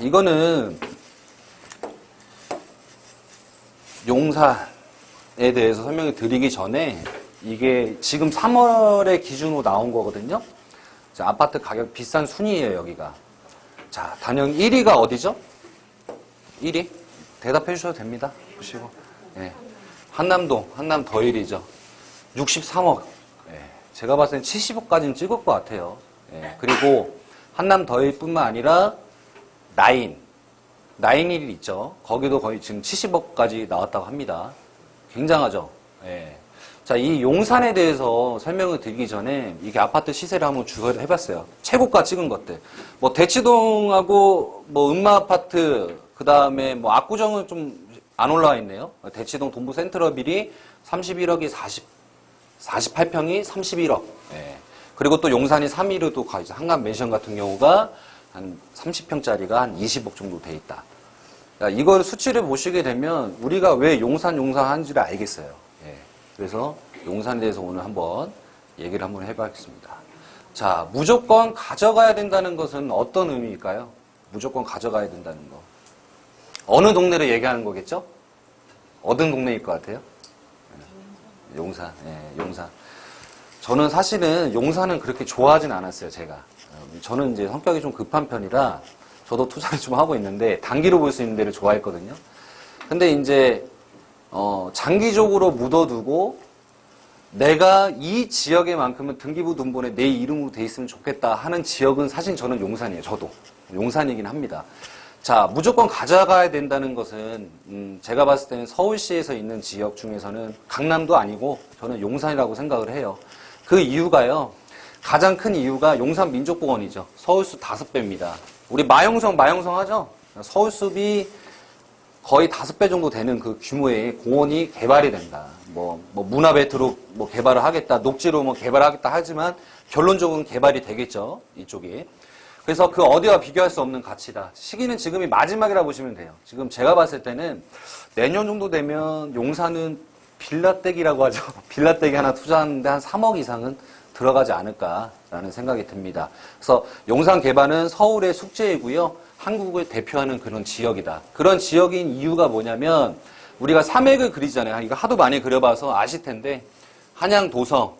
이거는 용산에 대해서 설명을 드리기 전에 이게 지금 3월에 기준으로 나온 거거든요. 자, 아파트 가격 비싼 순위예요, 여기가. 자, 단연 1위가 어디죠? 1위? 대답해 주셔도 됩니다. 보시고. 예. 한남동, 한남 더 1위죠. 63억. 예. 제가 봤을 땐 70억까지는 찍을 것 같아요. 예. 그리고 한남 더 1뿐만 아니라 나인. 나인일 있죠. 거기도 거의 지금 70억까지 나왔다고 합니다. 굉장하죠. 예. 자, 이 용산에 대해서 설명을 드리기 전에 이게 아파트 시세를 한번 주거를 해봤어요. 최고가 찍은 것들. 뭐 대치동하고 뭐 음마 아파트, 그 다음에 뭐 압구정은 좀 안 올라와 있네요. 대치동 동부 센트럴빌이 31억이 40, 48평이 31억. 예. 그리고 또 용산이 3위로도 가 있어. 한강 맨션 같은 경우가 한 30평짜리가 한 20억 정도 돼 있다. 야, 이걸 수치를 보시게 되면 우리가 왜 용산 용산 하는지를 알겠어요. 예. 그래서 용산에 대해서 오늘 한번 얘기를 한번 해봐야겠습니다. 자, 무조건 가져가야 된다는 것은 어떤 의미일까요? 무조건 가져가야 된다는 거. 어느 동네를 얘기하는 거겠죠? 어떤 동네일 것 같아요? 예, 용산, 예, 용산. 저는 사실은 용산은 그렇게 좋아하진 않았어요, 제가. 어, 저는 이제 성격이 좀 급한 편이라 저도 투자를 좀 하고 있는데 단기로 볼 수 있는 데를 좋아했거든요. 근데 이제 어, 장기적으로 묻어두고 내가 이 지역에만큼은 등기부 등본에 내 이름으로 돼 있으면 좋겠다 하는 지역은 사실 저는 용산이에요. 저도 용산이긴 합니다. 자, 무조건 가져가야 된다는 것은 음, 제가 봤을 때는 서울시에서 있는 지역 중에서는 강남도 아니고 저는 용산이라고 생각을 해요. 그 이유가요. 가장 큰 이유가 용산 민족공원이죠. 서울숲 다섯 배입니다. 우리 마영성 마영성 하죠. 서울숲이 거의 다섯 배 정도 되는 그 규모의 공원이 개발이 된다. 뭐, 뭐 문화베트로 뭐 개발을 하겠다, 녹지로 뭐 개발하겠다 하지만 결론적으로는 개발이 되겠죠. 이쪽이. 그래서 그 어디와 비교할 수 없는 가치다. 시기는 지금이 마지막이라 보시면 돼요. 지금 제가 봤을 때는 내년 정도 되면 용산은 빌라떼기라고 하죠. 빌라떼기 하나 투자하는데 한 3억 이상은 들어가지 않을까라는 생각이 듭니다. 그래서 용산 개발은 서울의 숙제이고요. 한국을 대표하는 그런 지역이다. 그런 지역인 이유가 뭐냐면 우리가 삼획을 그리잖아요. 이거 하도 많이 그려봐서 아실 텐데 한양 도성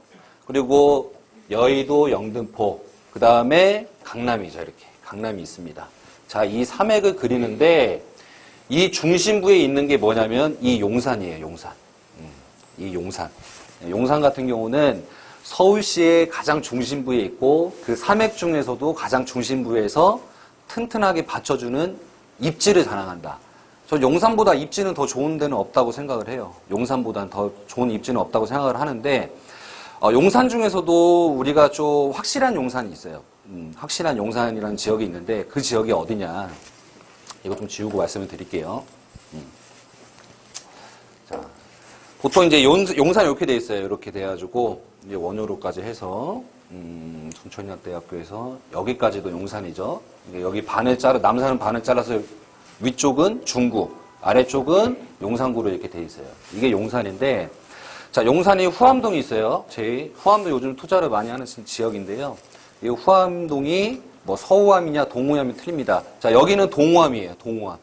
그리고 여의도 영등포 그 다음에 강남이죠 이렇게 강남이 있습니다. 자 이 삼획을 그리는데 이 중심부에 있는 게 뭐냐면 이 용산이에요. 용산. 음, 이 용산. 용산 같은 경우는 서울시의 가장 중심부에 있고 그 삼획 중에서도 가장 중심부에서 튼튼하게 받쳐주는 입지를 자랑한다. 저 용산보다 입지는 더 좋은 데는 없다고 생각을 해요. 용산보다는 더 좋은 입지는 없다고 생각을 하는데 어, 용산 중에서도 우리가 좀 확실한 용산이 있어요. 음, 확실한 용산이라는 지역이 있는데 그 지역이 어디냐? 이거 좀 지우고 말씀을 드릴게요. 음. 자, 보통 이제 용, 용산 이렇게 돼 있어요. 이렇게 돼가지고 이제 원효로까지 해서 음, 순천향대학교에서 여기까지도 용산이죠. 여기 반을 잘라 남산은 반을 잘라서 위쪽은 중구, 아래쪽은 용산구로 이렇게 돼 있어요. 이게 용산인데 자 용산이 후암동이 있어요. 제 후암도 요즘 투자를 많이 하는 지역인데요. 이 후암동이 뭐 서후암이냐 동후암이 틀립니다. 자 여기는 동후암이에요. 동후암.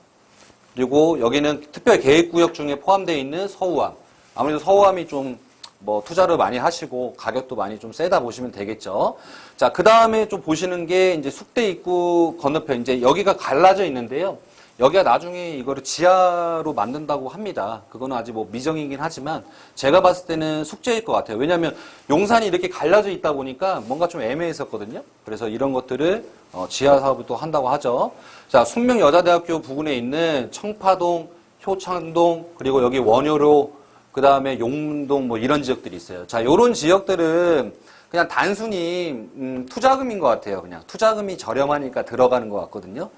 그리고 여기는 특별 계획구역 중에 포함되어 있는 서후암. 아무래도 서후암이 좀 뭐 투자를 많이 하시고 가격도 많이 좀 세다 보시면 되겠죠. 자, 그 다음에 좀 보시는 게 이제 숙대 입구 건너편 이제 여기가 갈라져 있는데요. 여기가 나중에 이거를 지하로 만든다고 합니다. 그거는 아직 뭐 미정이긴 하지만 제가 봤을 때는 숙제일 것 같아요. 왜냐하면 용산이 이렇게 갈라져 있다 보니까 뭔가 좀 애매했었거든요. 그래서 이런 것들을 어, 지하 사업을 또 한다고 하죠. 자, 숙명여자대학교 부근에 있는 청파동, 효창동, 그리고 여기 원효로, 그 다음에 용문동 뭐 이런 지역들이 있어요. 자, 요런 지역들은 그냥 단순히 음, 투자금인 것 같아요. 그냥 투자금이 저렴하니까 들어가는 것 같거든요.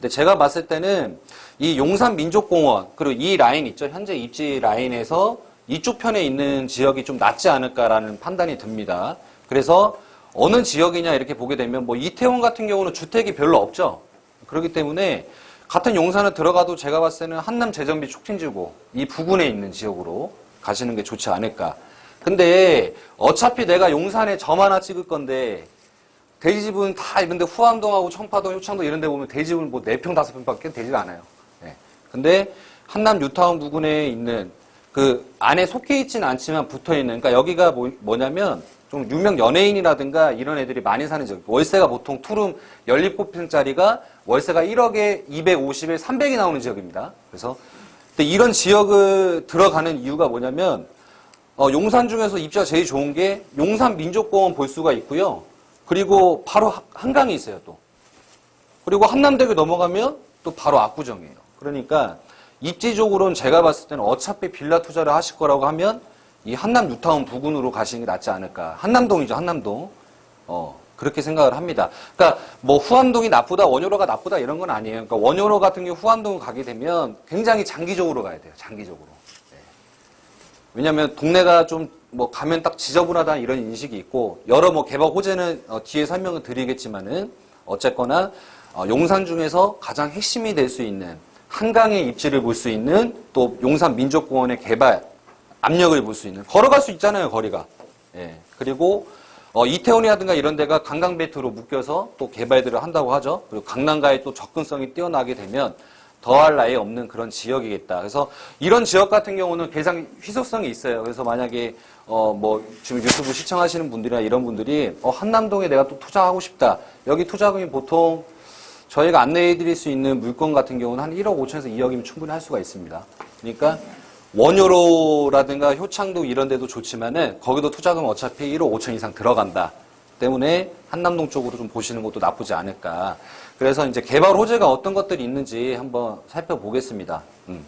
근데 제가 봤을 때는 이 용산 민족공원 그리고 이 라인 있죠. 현재 입지 라인에서 이쪽 편에 있는 지역이 좀 낫지 않을까라는 판단이 듭니다. 그래서 어느 지역이냐 이렇게 보게 되면 뭐 이태원 같은 경우는 주택이 별로 없죠. 그렇기 때문에 같은 용산을 들어가도 제가 봤을 때는 한남 재정비 촉진지구 이 부근에 있는 지역으로 가시는 게 좋지 않을까. 근데 어차피 내가 용산에 점 하나 찍을 건데 대지집은 다 이런데 후암동하고 청파동, 효창동 이런 데 보면 대지집은 뭐 4평, 5평밖에 되지가 않아요. 예. 근데 한남 뉴타운 부근에 있는 그 안에 속해 있지는 않지만 붙어 있는 그러니까 여기가 뭐, 뭐냐면 좀 유명 연예인이라든가 이런 애들이 많이 사는 지역. 월세가 보통 투룸 17평짜리가 월세가 1억에 250에 300이 나오는 지역입니다. 그래서 이런 지역을 들어가는 이유가 뭐냐면 어, 용산 중에서 입지가 제일 좋은 게 용산 민족공원 볼 수가 있고요. 그리고 바로 하- 한강이 있어요, 또. 그리고 한남대교 넘어가면 또 바로 압구정이에요. 그러니까 입지적으로는 제가 봤을 때는 어차피 빌라 투자를 하실 거라고 하면 이 한남 뉴타운 부근으로 가시는 게 낫지 않을까. 한남동이죠, 한남동. 어, 그렇게 생각을 합니다. 그러니까 뭐 후암동이 나쁘다, 원효로가 나쁘다 이런 건 아니에요. 그러니까 원효로 같은 경우 후암동을 가게 되면 굉장히 장기적으로 가야 돼요, 장기적으로. 네. 왜냐하면 동네가 좀 뭐 가면 딱 지저분하다 이런 인식이 있고 여러 뭐 개발 호재는 어, 뒤에 설명을 드리겠지만은 어쨌거나 어, 용산 중에서 가장 핵심이 될 수 있는 한강의 입지를 볼 수 있는 또 용산 민족공원의 개발 압력을 볼 수 있는 걸어갈 수 있잖아요 거리가 예 그리고 어, 이태원이라든가 이런 데가 관광벨트로 묶여서 또 개발들을 한다고 하죠 그리고 강남과의 또 접근성이 뛰어나게 되면 더할 나위 없는 그런 지역이겠다. 그래서 이런 지역 같은 경우는 굉장히 희소성이 있어요. 그래서 만약에 어 뭐 지금 유튜브 시청하시는 분들이나 이런 분들이 어 한남동에 내가 또 투자하고 싶다. 여기 투자금이 보통 저희가 안내해 드릴 수 있는 물건 같은 경우는 한 1억 5천에서 2억이면 충분히 할 수가 있습니다. 그러니까 원효로라든가 효창동 이런 데도 좋지만은 거기도 투자금 어차피 1억 5천 이상 들어간다. 때문에 한남동 쪽으로 좀 보시는 것도 나쁘지 않을까. 그래서 이제 개발 호재가 어떤 것들이 있는지 한번 살펴보겠습니다. 음.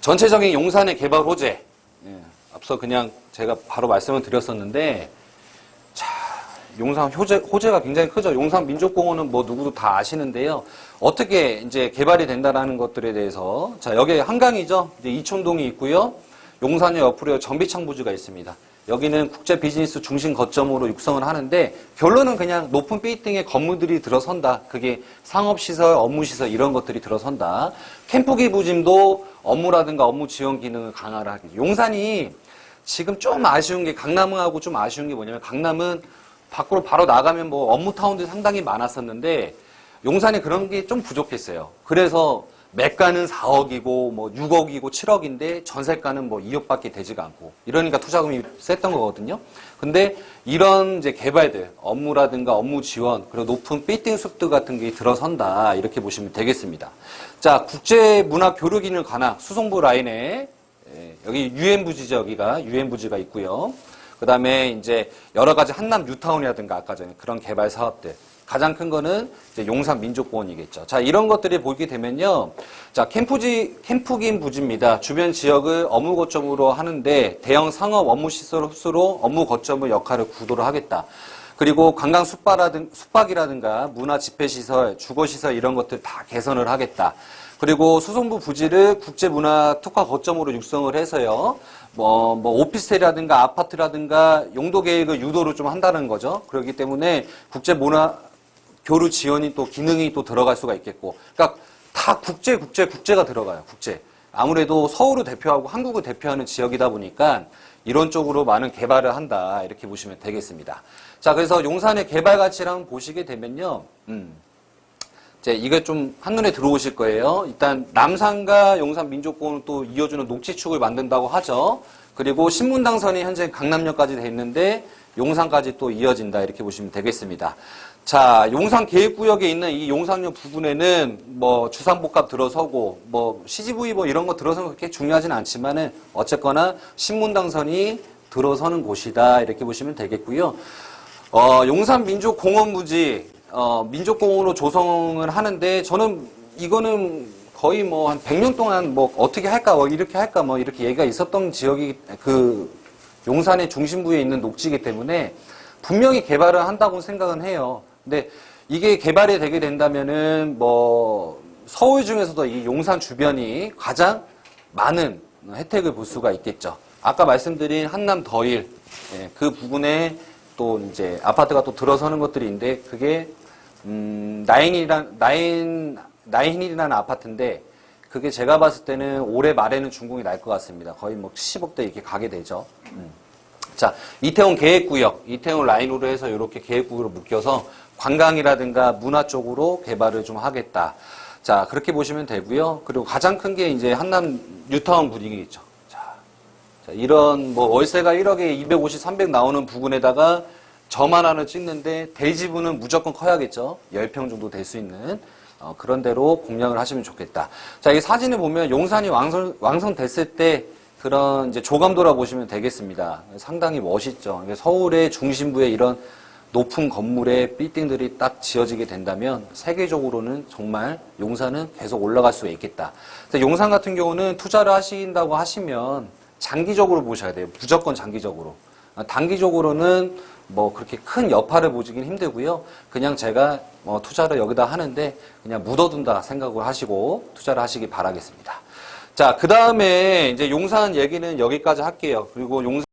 전체적인 용산의 개발 호재. 예, 앞서 그냥 제가 바로 말씀을 드렸었는데, 자, 용산 호재, 호재가 굉장히 크죠. 용산 민족공원은 뭐 누구도 다 아시는데요. 어떻게 이제 개발이 된다라는 것들에 대해서. 자, 여기 한강이죠. 이제 이촌동이 있고요. 용산역 옆으로 전비창 부지가 있습니다. 여기는 국제 비즈니스 중심 거점으로 육성을 하는데 결론은 그냥 높은 빌딩에 건물들이 들어선다. 그게 상업시설, 업무시설 이런 것들이 들어선다. 캠프기 부짐도 업무라든가 업무 지원 기능을 강화를 하기. 용산이 지금 좀 아쉬운 게 강남하고 좀 아쉬운 게 뭐냐면 강남은 밖으로 바로 나가면 뭐 업무 타운들이 상당히 많았었는데 용산이 그런 게 좀 부족했어요. 그래서 매가는 4억이고 뭐 6억이고 7억인데 전세가는 뭐 2억밖에 되지가 않고 이러니까 투자금이 셌던 거거든요. 근데 이런 이제 개발들 업무라든가 업무 지원 그리고 높은 빌딩 숲들 같은 게 들어선다 이렇게 보시면 되겠습니다. 자 국제 문화 교류 기능 관할 수송부 라인에 예, 여기 유엔 부지죠 여기가 유엔 부지가 있고요. 그 다음에 이제 여러 가지 한남 뉴타운이라든가 아까 전에 그런 개발 사업들. 가장 큰 거는 이제 용산 민족공원이겠죠. 자, 이런 것들이 보게 되면요. 자, 캠프지, 캠프긴 부지입니다. 주변 지역을 업무 거점으로 하는데 대형 상업 업무 시설 흡수로 업무 거점을 역할을 구도를 하겠다. 그리고 관광 숙박이라든, 숙박이라든가 문화 집회 시설, 주거 시설 이런 것들 다 개선을 하겠다. 그리고 수송부 부지를 국제문화 특화 거점으로 육성을 해서요. 뭐, 뭐, 오피스텔이라든가 아파트라든가 용도 계획을 유도를 좀 한다는 거죠. 그렇기 때문에 국제문화 교류 지원이 또 기능이 또 들어갈 수가 있겠고. 그러니까 다 국제, 국제, 국제가 들어가요. 국제. 아무래도 서울을 대표하고 한국을 대표하는 지역이다 보니까 이런 쪽으로 많은 개발을 한다. 이렇게 보시면 되겠습니다. 자, 그래서 용산의 개발 가치를 한번 보시게 되면요. 음. 이제 이게 좀 한눈에 들어오실 거예요. 일단 남산과 용산 민족공원을 또 이어주는 녹지축을 만든다고 하죠. 그리고 신문당선이 현재 강남역까지 돼 있는데 용산까지 또 이어진다 이렇게 보시면 되겠습니다. 자, 용산 계획구역에 있는 이 용산역 부분에는 뭐 주상복합 들어서고 뭐 CGV 뭐 이런 거 들어서는 그렇게 중요하진 않지만은 어쨌거나 신문당선이 들어서는 곳이다 이렇게 보시면 되겠고요. 어, 용산 민족공원 부지 어, 민족공원으로 조성을 하는데 저는 이거는 거의 뭐 한 100년 동안 뭐 어떻게 할까 뭐 이렇게 할까 뭐 이렇게 얘기가 있었던 지역이 그 용산의 중심부에 있는 녹지이기 때문에 분명히 개발을 한다고 생각은 해요. 근데 이게 개발이 되게 된다면은 뭐 서울 중에서도 이 용산 주변이 가장 많은 혜택을 볼 수가 있겠죠. 아까 말씀드린 한남 더일 예, 그 부분에 또 이제 아파트가 또 들어서는 것들이 있는데 그게 음, 나인이란 나인 나인이라는 아파트인데 그게 제가 봤을 때는 올해 말에는 준공이 날 것 같습니다. 거의 뭐 10억대 이렇게 가게 되죠. 음. 자, 이태원 계획구역, 이태원 라인으로 해서 이렇게 계획구역으로 묶여서 관광이라든가 문화 쪽으로 개발을 좀 하겠다. 자, 그렇게 보시면 되고요. 그리고 가장 큰 게 이제 한남 뉴타운 분위기겠죠. 자, 자, 이런 뭐 월세가 1억에 250, 300 나오는 부근에다가 저만 하나 찍는데 대지분은 무조건 커야겠죠. 10평 정도 될 수 있는 어, 그런 대로 공략을 하시면 좋겠다. 자, 이 사진을 보면 용산이 왕성, 완성됐을 때 그런 이제 조감도라 보시면 되겠습니다. 상당히 멋있죠. 서울의 중심부에 이런 높은 건물의 빌딩들이 딱 지어지게 된다면 세계적으로는 정말 용산은 계속 올라갈 수 있겠다. 용산 같은 경우는 투자를 하신다고 하시면 장기적으로 보셔야 돼요. 무조건 장기적으로. 아, 단기적으로는 뭐 그렇게 큰 여파를 보지긴 힘들고요. 그냥 제가 뭐 투자를 여기다 하는데 그냥 묻어둔다 생각을 하시고 투자를 하시기 바라겠습니다. 자, 그 다음에 이제 용산 얘기는 여기까지 할게요. 그리고 용산